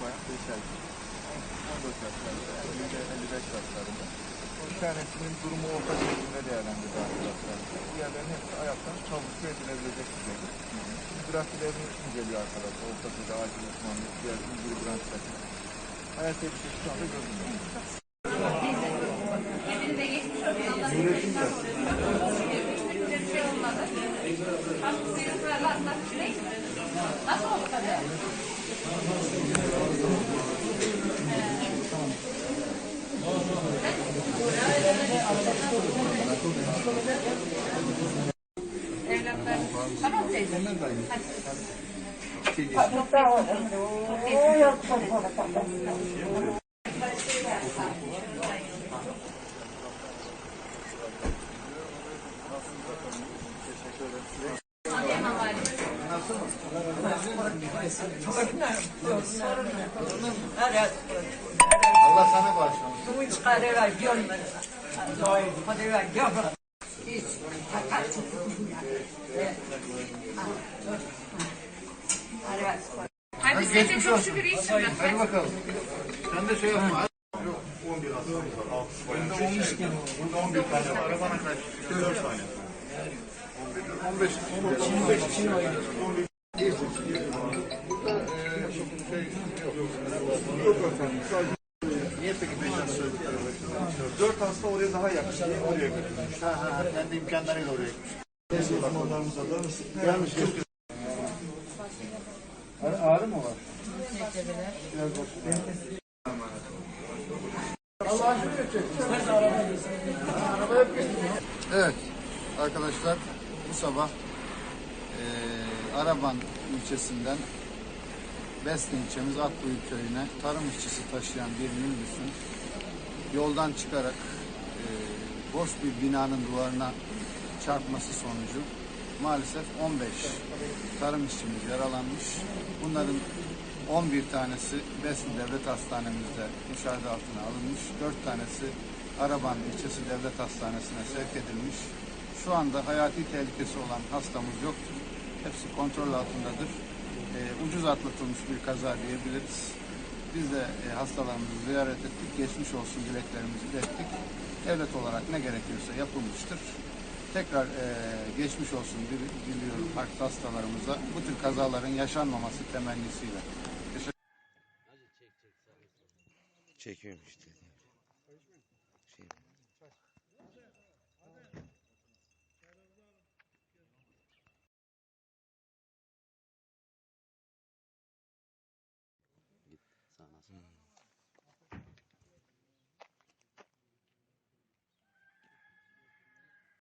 bayan, 5 erkek. 14 yaşlarında, en büyüğü de 55 yaşlarında. Bir tanesinin durumu orta şeklinde değerlendirdi arkadaşlarımız. Diğerlerinin hepsi ayaktan kavuşu edilebilecek düzeyde. Şimdi grafilerini inceliyor arkadaşlar. Orta düzeyde acil uzmanlık, diğer ilgili branştaki. Hayat tehlikesi şu anda görünmüyor. Hepinize geçmiş. Hiçbir şey olmadı. Değil mi? Nasıl oldu tabii? Tamam teyze. Adıyaman Allah sana bağışlamasın. Bu hiç kare ver, görme. Kare ver, görme. Hiç. Fakat çok Kare ver. Hadi size de çok şükür iyisin. Hadi bakalım. Sen de şey yapma. 11 aslan var. 6 bayan. Burada 11 tane var. Burada 11 tane var. Arabana kaç? 4 tane. 15 15 15 15 Niye peki 5 hasta söyledikleri? 4 hasta oraya daha yakın diye oraya götürmüş. Ha ha kendi imkanlarıyla oraya gitmiş. Neyse uzmanlarımıza da gelmiş. Ağrı, mı var? Biraz geçmiyor. Evet arkadaşlar bu sabah eee Araban ilçesinden Besne ilçemiz Akkuyu köyüne tarım işçisi taşıyan bir minibüsün yoldan çıkarak eee, boş bir binanın duvarına çarpması sonucu maalesef 15 tarım işçimiz yaralanmış. Bunların 11 tanesi Besni Devlet Hastanemizde müşahede altına alınmış. 4 tanesi Araban ilçesi devlet hastanesine sevk edilmiş. Şu anda hayati tehlikesi olan hastamız yoktur. Hepsi kontrol altındadır. Ee, ucuz atlatılmış bir kaza diyebiliriz. Biz de e, hastalarımızı ziyaret ettik. Geçmiş olsun dileklerimizi ilettik. Devlet olarak ne gerekiyorsa yapılmıştır. Tekrar e, geçmiş olsun dil- diliyorum hastalarımıza. Bu tür kazaların yaşanmaması temennisiyle. Teşekkür Çekiyorum işte. Şey. Git sana.